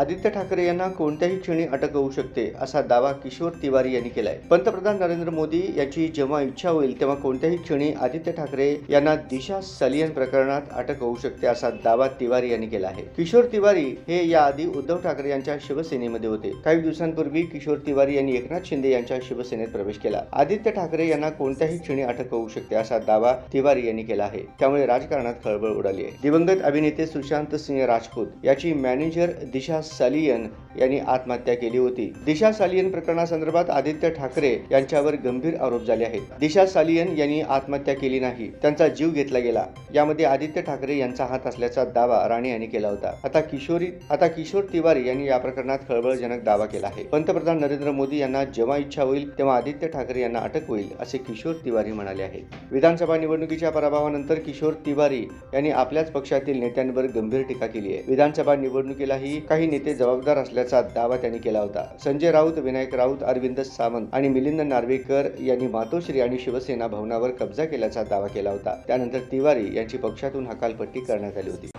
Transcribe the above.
आदित्य ठाकरे यांना कोणत्याही क्षणी अटक होऊ शकते असा दावा किशोर तिवारी यांनी केलाय. पंतप्रधान नरेंद्र मोदी याची जेव्हा इच्छा होईल तेव्हा कोणत्याही क्षणी आदित्य ठाकरे यांना दिशा सलियन प्रकरणात अटक होऊ शकते असा दावा तिवारी यांनी केला आहे. किशोर तिवारी हे याआधी उद्धव ठाकरे यांच्या शिवसेनेमध्ये होते. काही दिवसांपूर्वी किशोर तिवारी यांनी एकनाथ शिंदे यांच्या शिवसेनेत प्रवेश केला. आदित्य ठाकरे यांना कोणत्याही क्षणी अटक होऊ शकते असा दावा तिवारी यांनी केला आहे. त्यामुळे राजकारणात खळबळ उडाली आहे. दिवंगत अभिनेते सुशांत सिंह राजपूत याची मॅनेजर दिशा सालियन यांनी आत्महत्या केली होती. दिशा सालियन प्रकरणासंदर्भात आदित्य ठाकरे यांच्यावर गंभीर आरोप झाले आहेत. दिशा सालियन यांनी आत्महत्या केली नाही त्यांचा जीव घेतला गेला. यामध्ये आदित्य ठाकरे यांचा हात असल्याचा दावा राणे यांनी केला होता. आता किशोरी आता किशोर तिवारी यांनी या प्रकरणात खळबळजनक दावा केला आहे. पंतप्रधान नरेंद्र मोदी यांना जेव्हा इच्छा होईल तेव्हा आदित्य ठाकरे यांना अटक होईल असे किशोर तिवारी म्हणाले आहेत. विधानसभा निवडणुकीच्या पराभवानंतर किशोर तिवारी यांनी आपल्याच पक्षातील नेत्यांवर गंभीर टीका केली आहे. विधानसभा निवडणुकीलाही काही नेते जबाबदार असल्याचा दावा त्यांनी केला होता. संजय राऊत विनायक राऊत अरविंद सावंत आणि मिलिंद नार्वेकर यांनी मातोश्री आणि शिवसेना भवनावर कब्जा केल्याचा दावा केला होता. त्यानंतर तिवारी यांची पक्षातून हकालपट्टी करण्यात आली होती.